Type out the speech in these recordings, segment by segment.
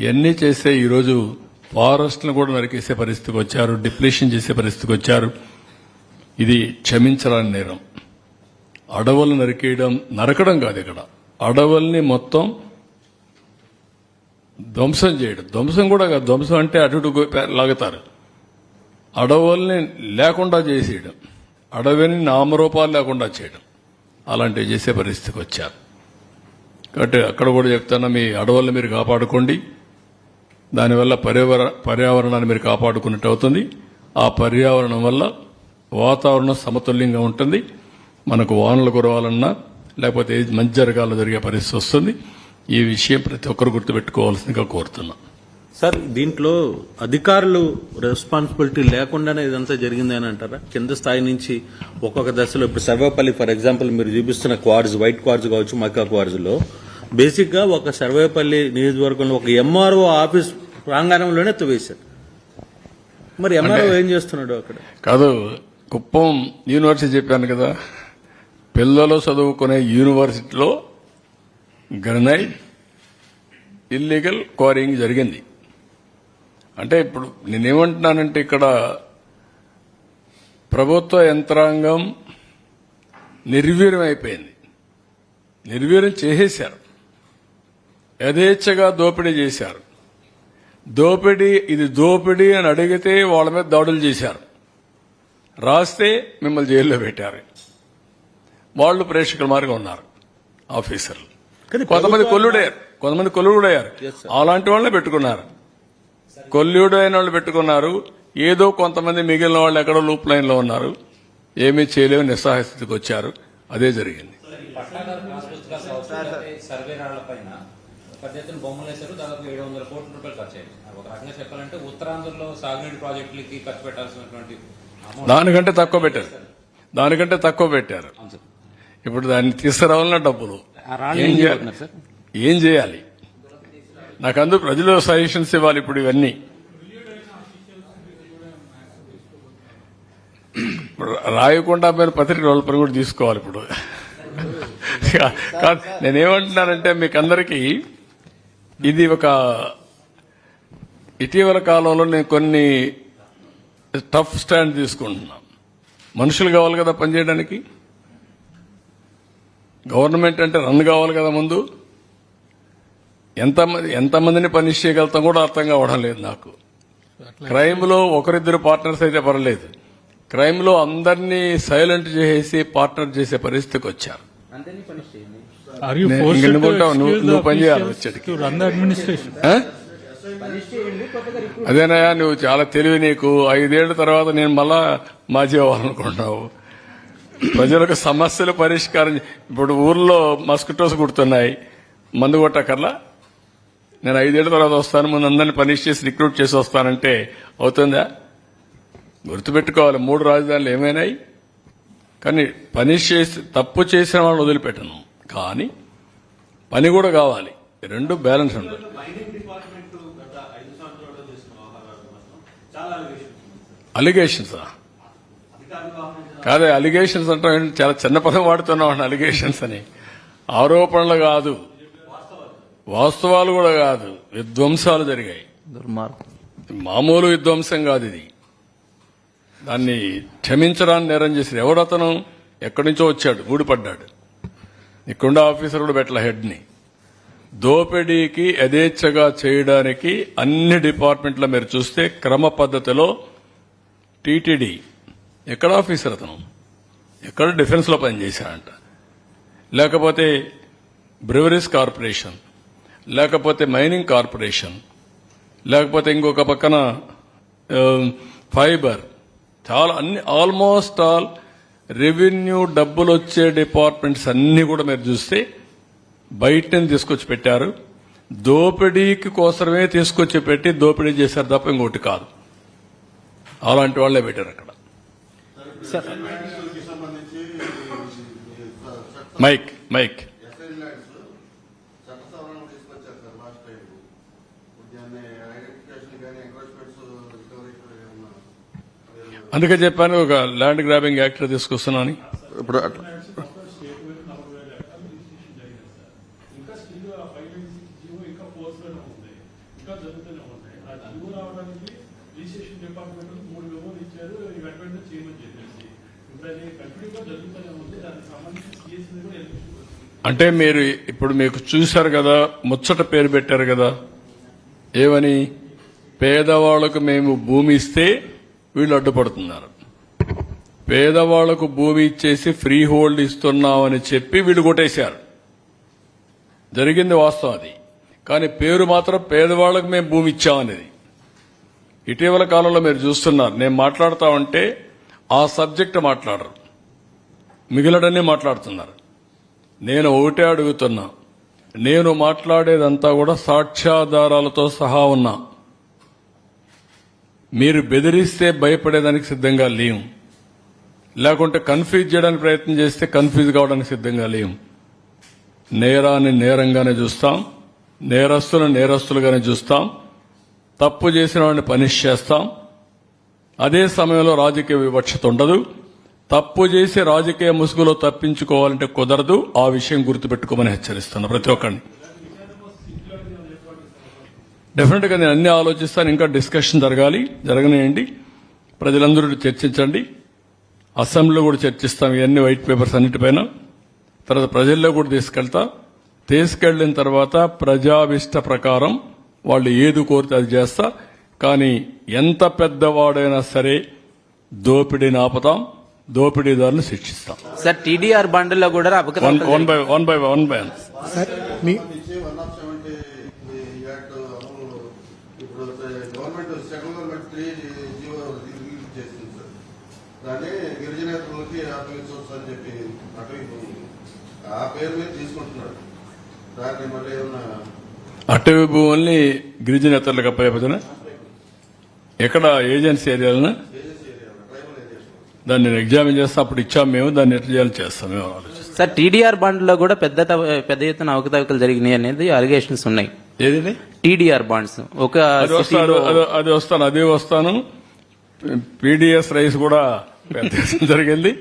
ఇవన్నీ చేస్తే ఈరోజు ఫారెస్ట్ను కూడా నరికేసే పరిస్థితికి వచ్చారు డిప్లేషన్ చేసే పరిస్థితికి వచ్చారు. ఇది క్షమించరాని నేరం. అడవులు నరికేయడం నరకడం కాదు ఇక్కడ. అడవుల్ని మొత్తం ధ్వంసం చేయడం. ధ్వంసం కూడా కాదు. ధ్వంసం అంటే అటు లాగుతారు. అడవుల్ని లేకుండా చేసేయడం. అడవిని నామరూపాలు లేకుండా చేయడం. అలాంటివి చేసే పరిస్థితికి వచ్చారు. కాబట్టి అక్కడ కూడా చెప్తాను మీ అడవుల్ని మీరు కాపాడుకోండి. దానివల్ల పర్యావరణ పర్యావరణాన్ని మీరు కాపాడుకున్నట్టు అవుతుంది. ఆ పర్యావరణం వల్ల వాతావరణం సమతుల్యంగా ఉంటుంది. మనకు వానలు కురవాలన్నా లేకపోతే ఏది మంచి జరగాలో జరిగే పరిస్థితి వస్తుంది. ఈ విషయం ప్రతి ఒక్కరు గుర్తుపెట్టుకోవాల్సిందిగా కోరుతున్నాం. సార్ దీంట్లో అధికారులు రెస్పాన్సిబిలిటీ లేకుండానే ఇదంతా జరిగింది అని అంటారా? కింద స్థాయి నుంచి ఒక్కొక్క దశలో ఇప్పుడు సర్వేపల్లి ఫర్ ఎగ్జాంపుల్ మీరు చూపిస్తున్న క్వార్జ్ వైట్ క్వార్జ్ కావచ్చు మక్కా క్వార్జ్లో లో బేసిక్గా ఒక సర్వేపల్లి నియోజకవర్గంలో ఒక ఎంఆర్ఓ ఆఫీస్ ప్రాంగణంలోనే తవ్వేశారు. మరి ఎంఆర్ఓ ఏం చేస్తున్నాడు అక్కడ? కాదు కుప్పం యూనివర్సిటీ చెప్పాను కదా. పిల్లలు చదువుకునే యూనివర్సిటీలో గ్రనైట్ ఇల్లీగల్ క్వారింగ్ జరిగింది. అంటే ఇప్పుడు నేనేమంటున్నానంటే ఇక్కడ ప్రభుత్వ యంత్రాంగం నిర్వీర్యం అయిపోయింది. నిర్వీర్యం చేసేశారు. యథేచ్ఛగా దోపిడీ చేశారు. దోపిడీ ఇది దోపిడీ అని అడిగితే వాళ్ళ మీద దాడులు చేశారు. రాస్తే మిమ్మల్ని జైల్లో పెట్టారు. వాళ్ళు ప్రేక్షకుల మార్గం ఉన్నారు ఆఫీసర్లు. కానీ కొంతమంది కొల్లుడయ్యారు. కొంతమంది కొల్లుడయ్యారు. Yes, sir. అలాంటి వాళ్ళని పెట్టుకున్నారు. కొల్లుడు అయిన వాళ్ళు పెట్టుకున్నారు. ఏదో కొంతమంది మిగిలిన వాళ్ళు ఎక్కడో లూప్ లైన్లో ఉన్నారు. ఏమీ చేయలేని నిస్సహాయ స్థితికి వచ్చారు. అదే జరిగింది. పెద్ద ఎత్తున బొమ్మలు వేశారు. దాదాపు ఏడు వందల కోట్ల రూపాయలు ఖర్చు అయ్యాయి. ఒక రకంగా చెప్పాలంటే ఉత్తరాంధ్రలో సాగునీటి ప్రాజెక్టులకి ఖర్చు పెట్టాల్సినటువంటి దానికంటే తక్కువ పెట్టారు. దానికంటే తక్కువ పెట్టారు. ఇప్పుడు దాన్ని తీసుకురావాలన్న డబ్బులు. ఏం చేయాలి? చేయబోతున్నారు సార్? ఏం చేయాలి? నాకు అందరూ ప్రజలు సజెషన్స్ ఇవ్వాలి ఇప్పుడు ఇవన్నీ. ఇప్పుడు రాయకుండా మీరు పత్రిక వాళ్ళ పని కూడా తీసుకోవాలి ఇప్పుడు. నేనేమంటున్నానంటే మీకు అందరికీ ఇది ఒక ఇటీవల కాలంలో నేను కొన్ని టఫ్ స్టాండ్ తీసుకుంటున్నాను మనుషులు కావాలి కదా పనిచేయడానికి గవర్నమెంట్ అంటే రన్ కావాలి కదా ముందు? ఎంతమంది ఎంతమందిని పనిష్ చేయగలుగుతాం కూడా అర్థం కావడం లేదు నాకు. క్రైమ్లో ఒకరిద్దరు పార్ట్నర్స్ అయితే పర్లేదు క్రైమ్లో అందరినీ సైలెంట్ చేసేసి పార్ట్నర్ చేసే పరిస్థితికి వచ్చారు. To నువ్వు పని చేయాలి. వచ్చేటికి. అదేనయ్యా నువ్వు చాలా తెలివి నీకు. ఐదేళ్ళ తర్వాత నేను మళ్ళా మాజీ అవ్వాలనుకుంటున్నావు. ప్రజలకు సమస్యలు పరిష్కారం ఇప్పుడు ఊర్లో మస్కిటోస్ కుడుతున్నాయి మందు కొట్టకర్లా నేను ఐదేళ్ళ తర్వాత వస్తాను ముందు అందరిని పనిష్ చేసి రిక్రూట్ చేసి వస్తానంటే అవుతుందా? గుర్తుపెట్టుకోవాలి మూడు రాజధానులు ఏమైనాయి? కానీ పనిష్ చేసి తప్పు చేసిన వాళ్ళని వదిలిపెట్టను. కానీ పని కూడా కావాలి. రెండు బ్యాలెన్స్ ఉండాలి. అలిగేషన్స్ కాదే అలిగేషన్స్ అంటే. చాలా చిన్న పదం వాడుతున్నాం అలిగేషన్స్ అని. ఆరోపణలు కాదు. వాస్తవాలు కూడా కాదు. విధ్వంసాలు జరిగాయి. దుర్మార్గం. మామూలు విధ్వంసం కాదు ఇది. దాన్ని క్షమించడాన్ని నేరం చేశారు ఎవడతను ఎక్కడి నుంచో వచ్చాడు ఊడిపడ్డాడు ఇక్కడుండ ఆఫీసర్ కూడా పెట్టల హెడ్ని. దోపిడీకి యథేచ్ఛగా చేయడానికి అన్ని డిపార్ట్మెంట్ల మీరు చూస్తే క్రమ పద్ధతిలో టీటీడీ ఎక్కడ ఆఫీసర్ అతను? ఎక్కడ డిఫెన్స్లో పనిచేశాడంట. లేకపోతే బ్రివరీస్ కార్పొరేషన్ లేకపోతే మైనింగ్ కార్పొరేషన్ లేకపోతే ఇంకొక పక్కన ఫైబర్ చాలా అన్ని ఆల్మోస్ట్ ఆల్ రెవెన్యూ డబ్బులు వచ్చే డిపార్ట్మెంట్స్ అన్ని కూడా మీరు చూస్తే బయట నుంచి తీసుకొచ్చి పెట్టారు. దోపిడీకి కోసమే తీసుకొచ్చి పెట్టి దోపిడీ చేశారు తప్ప ఇంకోటి కాదు. అలాంటి వాళ్ళే పెట్టారు అక్కడ. మైక్ మైక్ ఎస్ఐ ల్యాండ్స్ చట్ట సవరణ తీసుకొచ్చారు సార్ లాస్ట్ టైం దాన్ని ఐడెంటిఫికేషన్ కానీ ఎంక్రోచ్మెంట్స్ రికవరీ ఏమన్నా అందుకే చెప్పాను ఒక ల్యాండ్ గ్రాబింగ్ యాక్ట్ తీసుకొస్తున్నాను ఇప్పుడు అట్లా ఇంకా స్టిల్ ఆ ఫైవ్ నైన్ సిక్స్ జీవో ఇంకా ఫోర్స్లోనే ఉంది ఇంకా ఇంకా జరుగుతూనే ఉన్నాయి ఆ జీవో రావడానికి రిజిస్ట్రేషన్ డిపార్ట్మెంట్ మూడు మెమోలు ఇచ్చారు ఇవి వెంటనే చేయమని చెప్పేసి ఇప్పుడు అది కంటిన్యూగా జరుగుతూనే ఉంది దానికి సంబంధించి సిఎస్సి కూడా ఎలిమినేషన్ వచ్చింది అంటే మీరు ఇప్పుడు మీకు చూశారు కదా ముచ్చట పేరు పెట్టారు కదా ఏమని? పేదవాళ్ళకు మేము భూమి ఇస్తే వీళ్ళు అడ్డుపడుతున్నారు. పేదవాళ్ళకు భూమి ఇచ్చేసి ఫ్రీ హోల్డ్ ఇస్తున్నామని చెప్పి వీళ్ళు కొట్టేశారు. జరిగింది వాస్తవం అది. కానీ పేరు మాత్రం పేదవాళ్ళకు మేము భూమి ఇచ్చామనేది. ఇటీవల కాలంలో మీరు చూస్తున్నారు. నేను మాట్లాడుతా ఉంటే ఆ సబ్జెక్ట్ మాట్లాడరు. మిగిలడన్నీ మాట్లాడుతున్నారు. నేను ఒకటే అడుగుతున్నా. నేను మాట్లాడేదంతా కూడా సాక్ష్యాధారాలతో సహా ఉన్నా. మీరు బెదిరిస్తే భయపడేదానికి సిద్ధంగా లేము లేకుంటే కన్ఫ్యూజ్ చేయడానికి ప్రయత్నం చేస్తే కన్ఫ్యూజ్ కావడానికి సిద్ధంగా లేము నేరాన్ని నేరంగానే చూస్తాం. నేరస్తులను నేరస్తులుగానే చూస్తాం. తప్పు చేసిన వాడిని పనిష్ చేస్తాం. అదే సమయంలో రాజకీయ వివక్షత ఉండదు. తప్పు చేసి రాజకీయ ముసుగులో తప్పించుకోవాలంటే కుదరదు. ఆ విషయం గుర్తుపెట్టుకోమని హెచ్చరిస్తున్నా ప్రతి ఒక్కరిని. డెఫినెట్గా నేను అన్ని ఆలోచిస్తాను ఇంకా డిస్కషన్ జరగాలి. జరగనియండి. ప్రజలందరూ చర్చించండి. అసెంబ్లీలో కూడా చర్చిస్తాం ఇవన్నీ వైట్ పేపర్స్ అన్నిటిపైన. తర్వాత ప్రజల్లో కూడా తీసుకెళ్తా. తీసుకెళ్ళిన తర్వాత ప్రజావిష్ట ప్రకారం వాళ్ళు ఏది కోరితే అది చేస్తా. కానీ ఎంత పెద్దవాడైనా సరే దోపిడీని ఆపుతాం దోపిడీదారులను శిక్షిస్తాం. సార్ టీడీఆర్ బండ్లో కూడా one by one by one by one sir మీ నుంచి వన్ ఆఫ్ సెవెంటీ యాక్ట్ అమలు ఇప్పుడు government central government three GO release చేసింది సార్. దాన్ని గిరిజనేతలకి అని చెప్పి అటవీ. ఆ పేరు మీద తీసుకుంటున్నాడు. దాన్ని మళ్ళీ ఏమన్నా అటవీ భూముల్ని గిరిజనేతలకు అప్పచెప్పదన ఎక్కడ? ఏజెన్సీ ఏరియాలను? దాన్ని నేను ఎగ్జామిన్ చేస్తాం అప్పుడు ఇచ్చాం మేము దాన్ని ఎట్లా చేయాలి చేస్తాం మేము ఆలోచిస్తాం సార్ టీడీఆర్ బండ్లో కూడా పెద్ద పెద్ద ఎత్తున అవకతవకలు జరిగినాయి అనేది అలిగేషన్స్ ఉన్నాయి. TDR bonds. ఒక అది వస్తాను అది- అది వస్తాను అదే వస్తాను. పీడిఎస్ రైస్ కూడా పెద్ద ఎత్తున జరిగింది.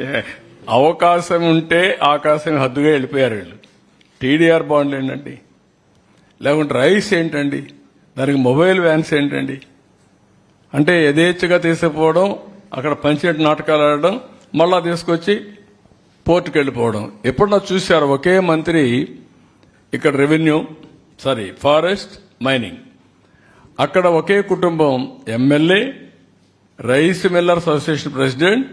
ఏ, అవకాశం ఉంటే ఆకాశం హద్దుగా వెళ్ళిపోయారు వీళ్ళు. టీడీఆర్ బాండ్లు ఏంటండి? లేకుంటే రైస్ ఏంటండి? దానికి మొబైల్ వ్యాన్స్ ఏంటండి? అంటే యథేచ్ఛగా తీసుకుపోవడం అక్కడ పంచినట్టు నాటకాలు ఆడడం మళ్ళా తీసుకొచ్చి పోర్టుకు వెళ్ళిపోవడం ఎప్పుడన్నా చూశారు ఒకే మంత్రి ఇక్కడ రెవెన్యూ సారీ ఫారెస్ట్ మైనింగ్ అక్కడ ఒకే కుటుంబం MLA rice millers association president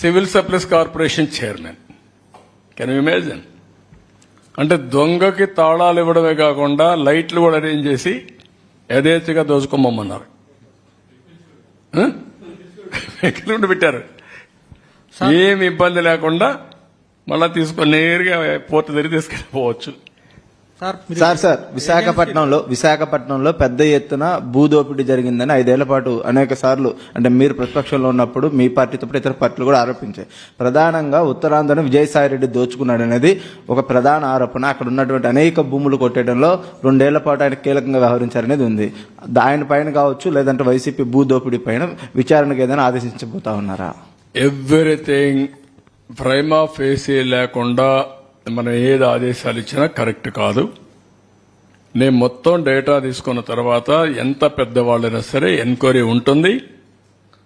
civil supplies corporation chairman can imagine అంటే దొంగకి తాళాలు ఇవ్వడమే కాకుండా లైట్లు కూడా అరేంజ్ చేసి యథేచ్ఛగా దోచుకోమన్నారు. ఎక్కడ పెట్టారు. ఏమి ఇబ్బంది లేకుండా మళ్ళా తీసుకొని నేరుగా పోర్టు దగ్గర తీసుకెళ్ళిపోవచ్చు. సార్ సార్ విశాఖపట్నంలో విశాఖపట్నంలో పెద్ద ఎత్తున భూదోపిడీ జరిగిందని ఐదేళ్ళ పాటు అనేక సార్లు అంటే మీరు ప్రతిపక్షంలో ఉన్నప్పుడు మీ పార్టీతో పాటు ఇతర పార్టీలు కూడా ఆరోపించాయి. ప్రధానంగా ఉత్తరాంధ్రను విజయసాయి రెడ్డి దోచుకున్నాడు అనేది ఒక ప్రధాన ఆరోపణ. అక్కడ ఉన్నటువంటి అనేక భూములు కొట్టేయడంలో రెండేళ్ళ పాటు ఆయన కీలకంగా వ్యవహరించారనేది ఉంది. ఆయన పైన కావచ్చు లేదంటే వైసీపీ భూదోపిడీ పైన విచారణకు ఏదైనా ఆదేశించబోతా ఉన్నారా? ఎవ్రీథింగ్ ప్రైమా ఫేసీ లేకుండా మనం ఏది ఆదేశాలు ఇచ్చినా కరెక్ట్ కాదు. నేను మొత్తం డేటా తీసుకున్న తర్వాత ఎంత పెద్దవాళ్ళైనా సరే ఎంక్వైరీ ఉంటుంది.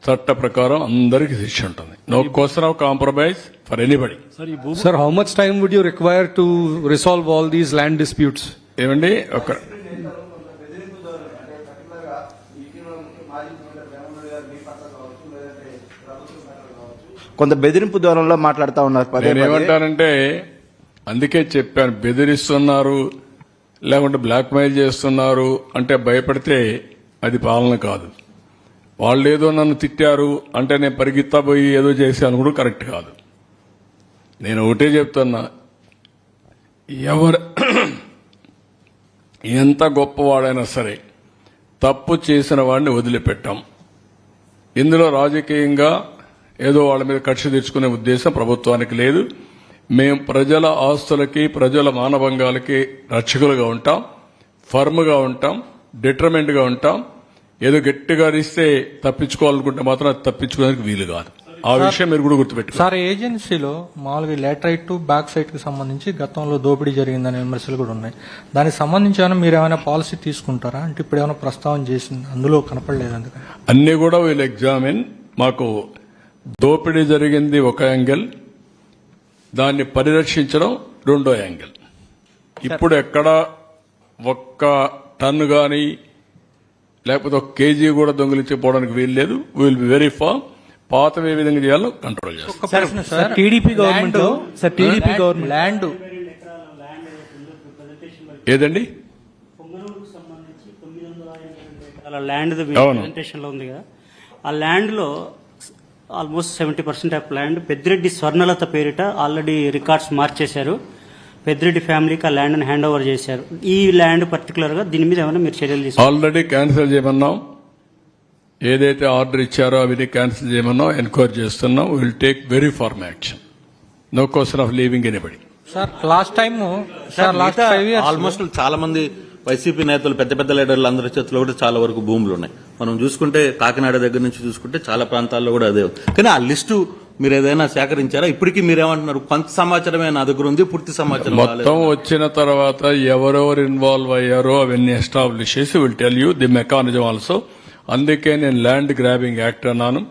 చట్ట ప్రకారం అందరికీ శిక్ష ఉంటుంది. No question of compromise for anybody Sir, how much time would you require to resolve all these land disputes? ఏమండి? ఒక కొంత బెదిరింపు ధోరణిలో మాట్లాడుతూ ఉన్నారు. ఏమంటానంటే అందుకే చెప్పాను బెదిరిస్తున్నారు లేకుంటే బ్లాక్మెయిల్ చేస్తున్నారు అంటే భయపడితే అది పాలన కాదు. వాళ్ళు ఏదో నన్ను తిట్టారు అంటే నేను పరిగెత్తా పోయి ఏదో చేశాను కూడా కరెక్ట్ కాదు. నేను ఒకటే చెప్తున్నా ఎవరు ఎంత గొప్పవాడైనా సరే తప్పు చేసిన వాడిని వదిలిపెట్టాం. ఇందులో రాజకీయంగా ఏదో వాళ్ళ మీద కక్ష తెచ్చుకునే ఉద్దేశం ప్రభుత్వానికి లేదు. మేము ప్రజల ఆస్తులకి ప్రజల మానభంగాలకి రక్షకులుగా ఉంటాం ఫర్మ్గా ఉంటాం డిటర్మెంట్గా ఉంటాం. ఏదో గట్టిగా అరిస్తే తప్పించుకోవాలనుకుంటే మాత్రం అది తప్పించుకోవడానికి వీలు కాదు. ఆ విషయం మీరు కూడా గుర్తుపెట్టుకోండి. సార్ ఏజెన్సీలో మామూలుగా లేటరైట్ టు బ్యాక్ సైట్కి సంబంధించి గతంలో దోపిడీ జరిగిందనే విమర్శలు కూడా ఉన్నాయి. దానికి సంబంధించి ఏమైనా మీరు ఏమైనా పాలసీ తీసుకుంటారా? అంటే ఇప్పుడు ఏమైనా ప్రస్తావన చేసింది అందులో కనపడలేదు అందుకని. అన్ని కూడా వీళ్ళు ఎగ్జామిన్ మాకు దోపిడీ జరిగింది ఒక యాంగిల్ దాన్ని పరిరక్షించడం రెండో యాంగిల్. ఇప్పుడు ఎక్కడ ఒక్క టన్ను కానీ లేకపోతే ఒక కేజీ కూడా దొంగిలించిపోవడానికి వీలు లేదు విల్ బి వెరీ ఫామ్ పాత ఏ విధంగా చేయాలో కంట్రోల్ చేస్తాం. Sir TDP government? Sir TDP government. Land ఏదండి? ల్యాండ్ అవును. ప్రెజెంటేషన్లో ఉంది కదా. ఆ ల్యాండ్లో almost seventy percent of land. Peddireddy Swarnalatha పేరిట ఆల్రెడీ రికార్డ్స్ మార్చేశారు. పెద్దిరెడ్డి ఫ్యామిలీకి ఆ ల్యాండ్ హ్యాండ్ ఓవర్ చేశారు. ఈ ల్యాండ్ పర్టికులర్గా దీని మీద ఏమైనా మీరు చర్యలు తీసుకుంటారు ఆల్రెడీ క్యాన్సిల్ చేయమన్నాం. ఏదైతే ఆర్డర్ ఇచ్చారో అవన్నీ క్యాన్సిల్ చేయమన్నాం. ఎంక్వైరీ చేస్తున్నాం. Will take very firm action no question of leaving anybody sir last time sir last almost చాలా మంది వైసీపీ నేతలు పెద్ద పెద్ద లీడర్లు అందరి చేతిలో కూడా చాలా వరకు భూములు ఉన్నాయి. మనం చూసుకుంటే కాకినాడ దగ్గర నుంచి చూసుకుంటే చాలా ప్రాంతాల్లో కూడా అదే. కానీ ఆ లిస్టు మీరు ఏదైనా సేకరించారా? ఇప్పటికీ మీరేమంటున్నారు? కొంత సమాచారమే నా దగ్గర ఉంది పూర్తి సమాచారం. మొత్తం వచ్చిన తర్వాత ఎవరెవరు ఇన్వాల్వ్ అయ్యారో అవన్నీ ఎస్టాబ్లిష్ చేసి will tell you the mechanism also అందుకే నేను ల్యాండ్ గ్రాబింగ్ యాక్ట్ అన్నాను.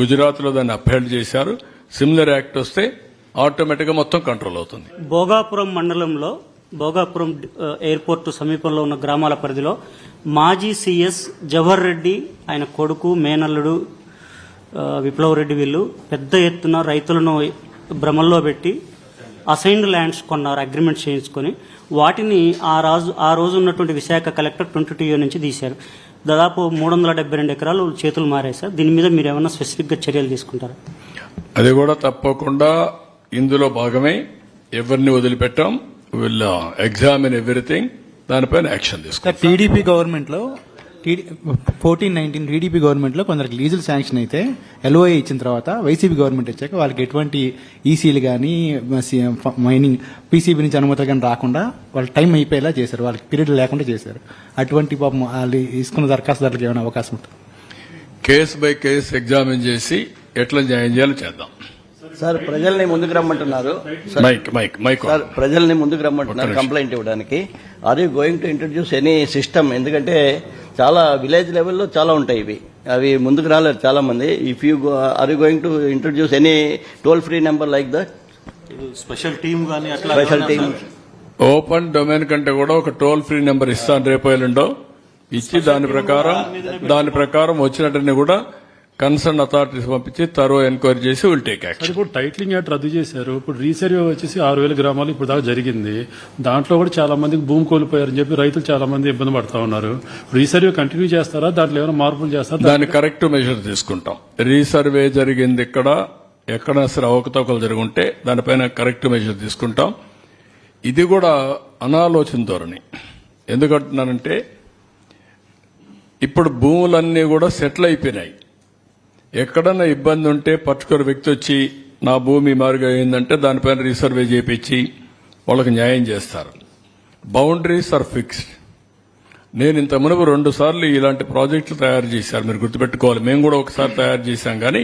గుజరాత్లో దాన్ని అప్హెల్డ్ చేశారు. సిమిలర్ యాక్ట్ వస్తే ఆటోమేటిక్గా మొత్తం కంట్రోల్ అవుతుంది. భోగాపురం మండలంలో భోగాపురం ఎయిర్పోర్టు ఎయిర్పోర్ట్ సమీపంలో ఉన్న గ్రామాల పరిధిలో మాజీ సీఎస్ జవహర్ రెడ్డి ఆయన కొడుకు మేనల్లుడు ఆ, విప్లవ్ రెడ్డి వీళ్ళు పెద్ద ఎత్తున రైతులను భ్రమల్లో పెట్టి అసైన్డ్ ల్యాండ్స్ కొన్నారు అగ్రిమెంట్ చేయించుకొని. వాటిని ఆ రోజు ఆ రోజు ఉన్నటువంటి విశాఖ కలెక్టర్ ట్వంటీ టూ నుంచి తీశారు. దాదాపు మూడు వందల డెబ్బై రెండు ఎకరాలు చేతులు మారాయి సార్. దీని మీద మీరు ఏమైనా స్పెసిఫిక్గా చర్యలు తీసుకుంటారా? అది కూడా తప్పకుండా ఇందులో భాగమే. ఎవరిని వదిలిపెట్టాం? విల్ ఎగ్జామిన్ ఎవ్రీథింగ్ దానిపైన యాక్షన్ తీసుకుంటాం. టీడీపీ గవర్నమెంట్లో ఫోర్టీన్ నైన్టీన్ టీడీపీ గవర్నమెంట్లో కొందరికి లీజులు శాంక్షన్ అయితే ఎల్ఓఏ ఇచ్చిన తర్వాత వైసీపీ గవర్నమెంట్ వచ్చాక వాళ్ళకి ఎటువంటి ఈసీలు కానీ మైనింగ్ పీసీబీ నుంచి అనుమతులు కానీ రాకుండా వాళ్ళ టైం అయిపోయేలా చేశారు. వాళ్ళకి పీరియడ్ లేకుండా చేశారు. అటువంటి పాపం వాళ్ళు తీసుకున్న దరఖాస్తుదారులకు ఏమైనా అవకాశం ఉంటుంది కేసు బై కేసు ఎగ్జామిన్ చేసి ఎట్లా న్యాయం చేయాలో చేద్దాం. సార్ ప్రజల్ని ముందుకు రమ్మంటున్నారు. Mic mic mic. సార్ ప్రజల్ని ముందుకు రమ్మంటున్నారు. కంప్లైంట్ ఇవ్వడానికి. Are you going to introduce any system ఎందుకంటే చాలా విలేజ్ లెవెల్లో చాలా ఉంటాయి ఇవి. అవి ముందుకు రాలేరు చాలా మంది if you are you going to introduce any toll free number like that special team కానీ అట్లా స్పెషల్ టీమ్ ఓపెన్ డొమైన్ కంటే కూడా ఒక టోల్ ఫ్రీ నెంబర్ ఇస్తాను రేపు ఇచ్చి దాని ప్రకారం దాని ప్రకారం వచ్చినట్టుని కూడా కన్సర్న్ అథారిటీస్ పంపించి తరో ఎంక్వైరీ చేసి విల్ టేక్ యాక్షన్ ఇప్పుడు టైటిలింగ్ యాక్ట్ రద్దు చేశారు. ఇప్పుడు రీసర్వే వచ్చేసి ఆరు వేల గ్రామాలు ఇప్పుడు దాకా జరిగింది. దాంట్లో కూడా చాలా మందికి భూమి కోల్పోయారని చెప్పి రైతులు చాలా మంది ఇబ్బంది పడతా ఉన్నారు. రీసర్వే కంటిన్యూ చేస్తారా? దాంట్లో ఏమైనా మార్పులు చేస్తారా? దాన్ని కరెక్ట్ మెజర్ తీసుకుంటాం. రీసర్వే జరిగింది ఇక్కడ. ఎక్కడ సరే అవకతవకలు జరుగుంటే దానిపైన కరెక్ట్ మెజర్ తీసుకుంటాం. ఇది కూడా అనాలోచన ధోరణి. ఎందుకంటున్నానంటే ఇప్పుడు భూములన్నీ కూడా సెటిల్ అయిపోయినాయి. ఎక్కడన్నా ఇబ్బంది ఉంటే పర్టికులర్ వ్యక్తి వచ్చి నా భూమి మార్గం అయిందంటే దానిపైన రీసర్వే చేపించి వాళ్ళకి న్యాయం చేస్తారు. Boundaries are fixed. నేను ఇంత మునుపు రెండు సార్లు ఇలాంటి ప్రాజెక్టులు తయారు చేశారు. మీరు గుర్తుపెట్టుకోవాలి. మేము కూడా ఒకసారి తయారు చేశాం. కానీ